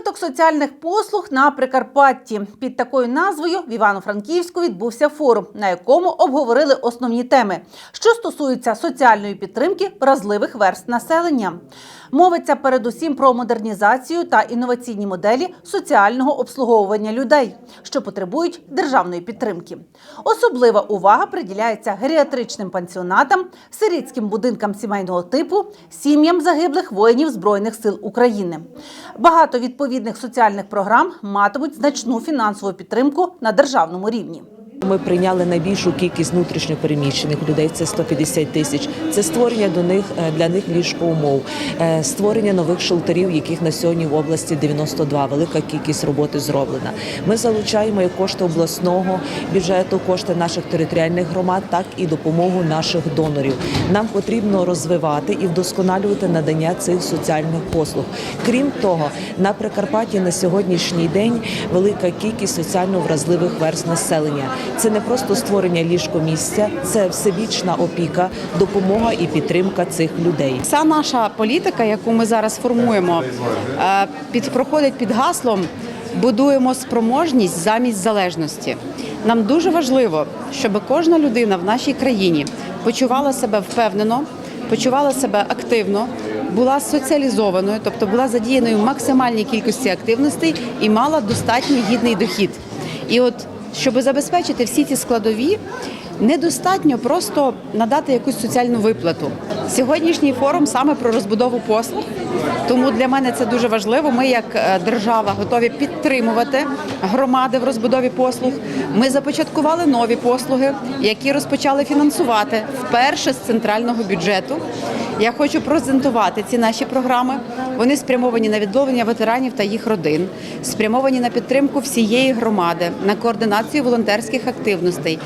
Розвиток соціальних послуг на Прикарпатті під такою назвою в Івано-Франківську відбувся форум, на якому обговорили основні теми, що стосуються соціальної підтримки вразливих верст населення. Мовиться передусім про модернізацію та інноваційні моделі соціального обслуговування людей, що потребують державної підтримки. Особлива увага приділяється геріатричним пансіонатам, сирітським будинкам сімейного типу, сім'ям загиблих воїнів Збройних сил України. Багато відповідних соціальних програм матимуть значну фінансову підтримку на державному рівні. Ми прийняли найбільшу кількість внутрішньопереміщених людей. Це 150 тисяч. Це створення до них е, для них ліжкоумов, е, створення нових шелтерів, яких на сьогодні в області 92. Велика кількість роботи зроблена. Ми залучаємо як кошти обласного бюджету, кошти наших територіальних громад, так і допомогу наших донорів. Нам потрібно розвивати і вдосконалювати надання цих соціальних послуг. Крім того, на Прикарпатті на сьогоднішній день велика кількість соціально вразливих верст населення. Це не просто створення ліжкомісця, це всебічна опіка, допомога і підтримка цих людей. Вся наша політика, яку ми зараз формуємо, е, під проходить під гаслом будуємо спроможність замість залежності. Нам дуже важливо, щоб кожна людина в нашій країні почувала себе впевнено, почувала себе активно, була соціалізованою, тобто була задіяною в максимальній кількості активностей і мала достатній гідний дохід. І от щоб забезпечити всі ці складові, недостатньо просто надати якусь соціальну виплату. Сьогоднішній форум саме про розбудову послуг. Тому для мене це дуже важливо. Ми, як е, держава, готові підтримувати громади в розбудові послуг. Ми започаткували нові послуги, які розпочали фінансувати вперше з центрального бюджету. Я хочу презентувати ці наші програми. Вони спрямовані на відновлення ветеранів та їх родин, спрямовані на підтримку всієї громади, на координацію волонтерських активностей,